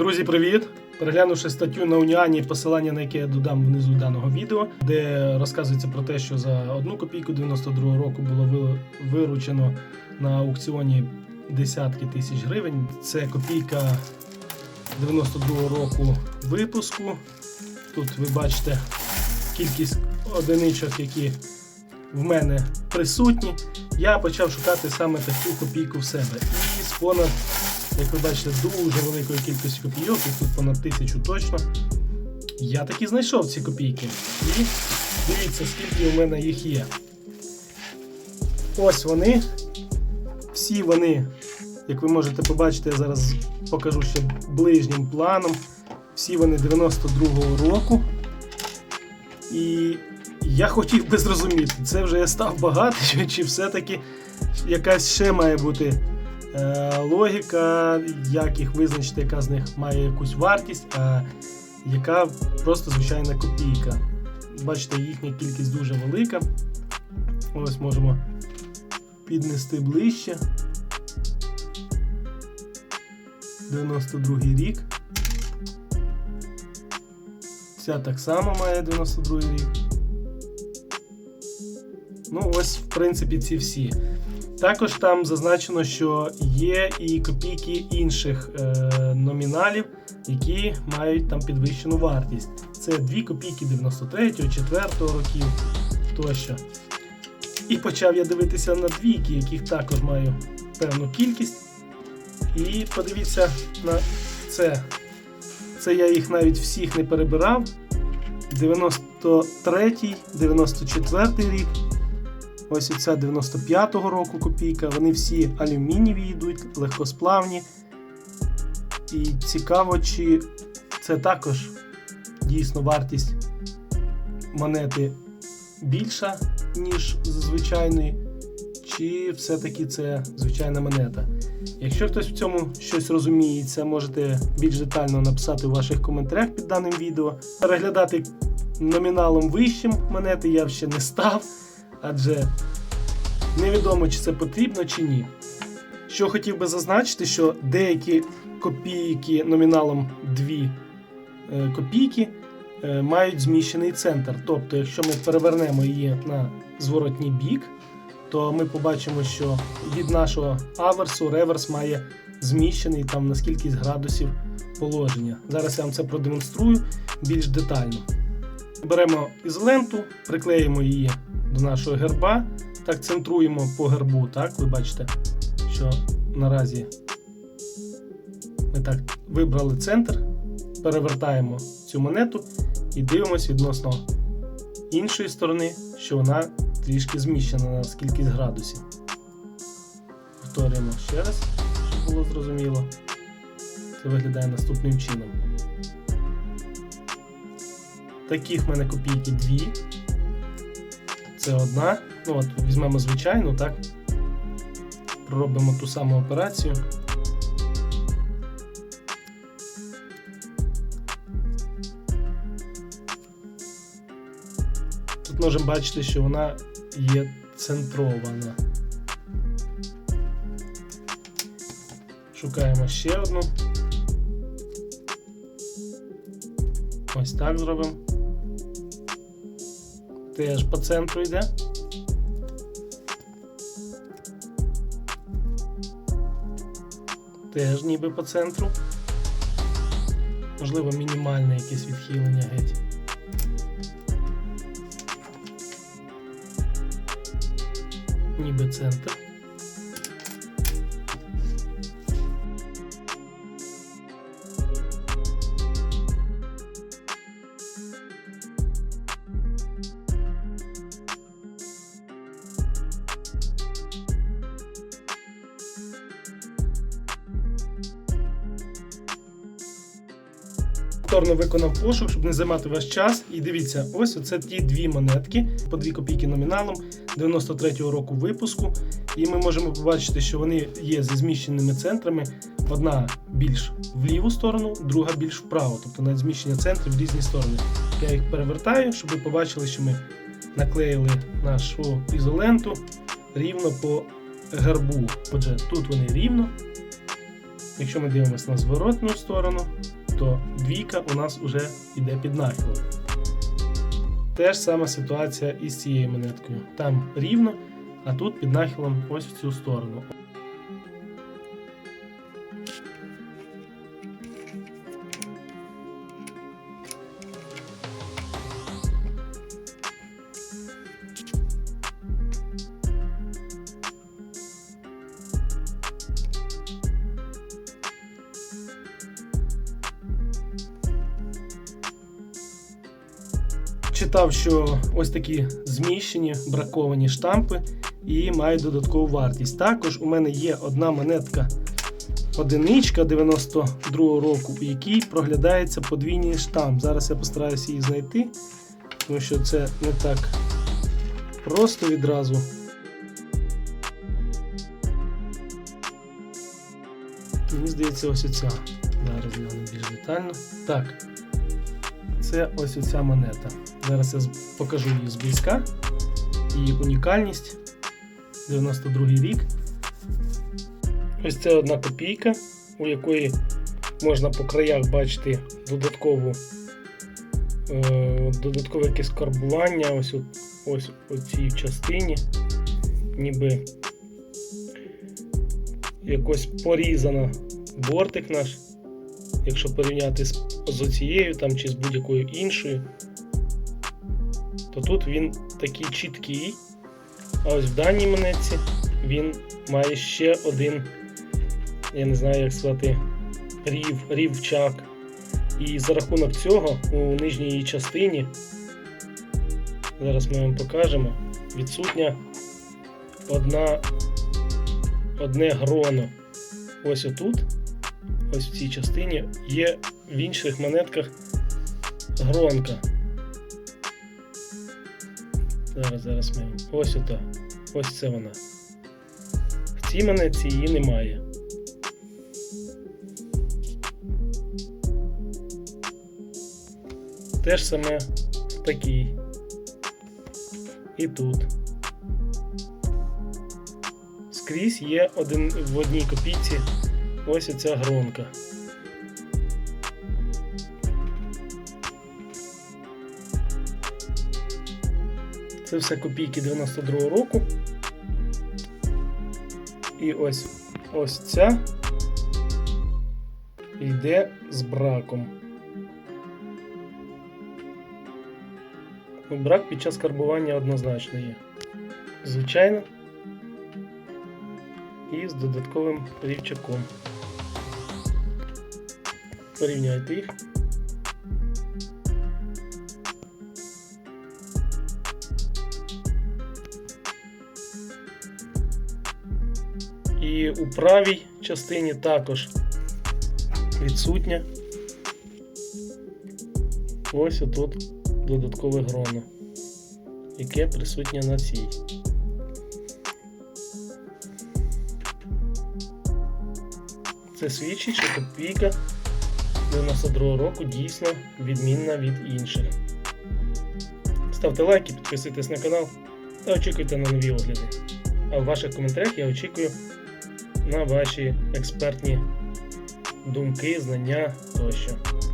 Друзі, привіт! Переглянувши статтю на Уніані, посилання на яке я додам внизу даного відео, де розказується про те, що за одну копійку 92 року було виручено на аукціоні десятки тисяч гривень. Це копійка 92 року випуску. Тут ви бачите кількість одиничок, які в мене присутні. Я почав шукати саме таку копійку в себе. І з понад як ви бачите, дуже великою кількістю копійок, їх тут понад тисячу точно. Я таки знайшов ці копійки. І дивіться, скільки у мене їх є. Ось вони. Всі вони, як ви можете побачити, я зараз покажу ще ближнім планом. Всі вони 92-го року. І я хотів би зрозуміти, це вже я став багатий, чи все-таки якась ще має бути логіка, як їх визначити, яка з них має якусь вартість, а яка просто звичайна копійка. Бачите, їхня кількість дуже велика. Ось можемо піднести ближче. 92 рік. Ця так само має 92 рік. Ну, ось, в принципі, ці всі. Також там зазначено, що є і копійки інших е, номіналів, які мають там підвищену вартість. Це 2 копійки 93, 4 років тощо. І почав я дивитися на двійки, яких також маю певну кількість. І подивіться на це. Це я їх навіть всіх не перебирав. 93, 94 рік. Ось оця 95-го року копійка. Вони всі алюмінієві йдуть, легкосплавні. І цікаво, чи це також дійсно вартість монети більша, ніж звичайної, чи все-таки це звичайна монета. Якщо хтось в цьому щось розуміється, можете більш детально написати у ваших коментарях під даним відео. Переглядати номіналом вищим монети я ще не став, адже невідомо, чи це потрібно чи ні. Що хотів би зазначити, що деякі копійки номіналом 2 е, копійки е, мають зміщений центр. Тобто, якщо ми перевернемо її на зворотній бік, то ми побачимо, що від нашого аверсу реверс має зміщений там на скількись градусів положення. Зараз я вам це продемонструю більш детально. Беремо ізоленту, приклеїмо її до нашого герба, так центруємо по гербу. Так, ви бачите, що наразі ми так вибрали центр, перевертаємо цю монету і дивимося відносно іншої сторони, що вона трішки зміщена на кількість градусів. Повторюємо ще раз, щоб було зрозуміло. Це виглядає наступним чином. Таких в мене копійки дві. Це одна. Ну от візьмемо звичайну, так? Проробимо ту саму операцію. Тут можемо бачити, що вона є центрована. Шукаємо ще одну. Ось так зробимо. Теж по центру йде. Теж ніби по центру. Можливо, мінімальне якесь відхилення геть. Ніби центр. Повторно виконав пошук, щоб не займати ваш час. І дивіться, ось оце ті дві монетки по 2 копійки номіналом 93-го року випуску. І ми можемо побачити, що вони є зі зміщеними центрами. Одна більш в ліву сторону, друга більш вправо, тобто на зміщення центрів в різні сторони. Я їх перевертаю, щоб ви побачили, що ми наклеїли нашу ізоленту рівно по гербу. Отже, тут вони рівно, Якщо ми дивимося на зворотну сторону, то двійка у нас вже йде під нахилом. Те ж сама ситуація і з цією монеткою. Там рівно, а тут під нахилом ось в цю сторону. Читав, що ось такі зміщені, браковані штампи і мають додаткову вартість. Також у мене є одна монетка одиничка 92-го року, у якій проглядається подвійний штамп. Зараз я постараюся її знайти, тому що це не так просто відразу. Мені здається, ось оця. Зараз гляну більш детально. Так. Це ось оця монета. Зараз я покажу її зблизька. Її унікальність. 92 рік. Ось це одна копійка, у якої можна по краях бачити додаткову, е, додаткове якесь карбування. Ось, у- ось у цій частині. Ніби якось порізано бортик наш якщо порівняти з, з оцією там, чи з будь-якою іншою, то тут він такий чіткий. А ось в даній монетці він має ще один, я не знаю, як сказати, рів, рівчак. І за рахунок цього у нижній її частині, зараз ми вам покажемо, відсутня одна, одне гроно. Ось отут ось в цій частині є в інших монетках гронка. Зараз, зараз ми. Ось ота. Ось це вона. В цій монетці її немає. Те ж саме в такій. І тут. Скрізь є один в одній копійці ось оця гронка. Це все копійки 92-го року. І ось ось ця йде з браком. Ну, Брак під час карбування однозначно є. Звичайно. І з додатковим рівчаком. Порівняйте їх. І у правій частині також відсутня. Ось отут додаткове гроно, яке присутнє на цій. Це свідчить, що копійка 92 року дійсно відмінна від інших. Ставте лайки, підписуйтесь на канал та очікуйте на нові огляди. А в ваших коментарях я очікую на ваші експертні думки, знання тощо.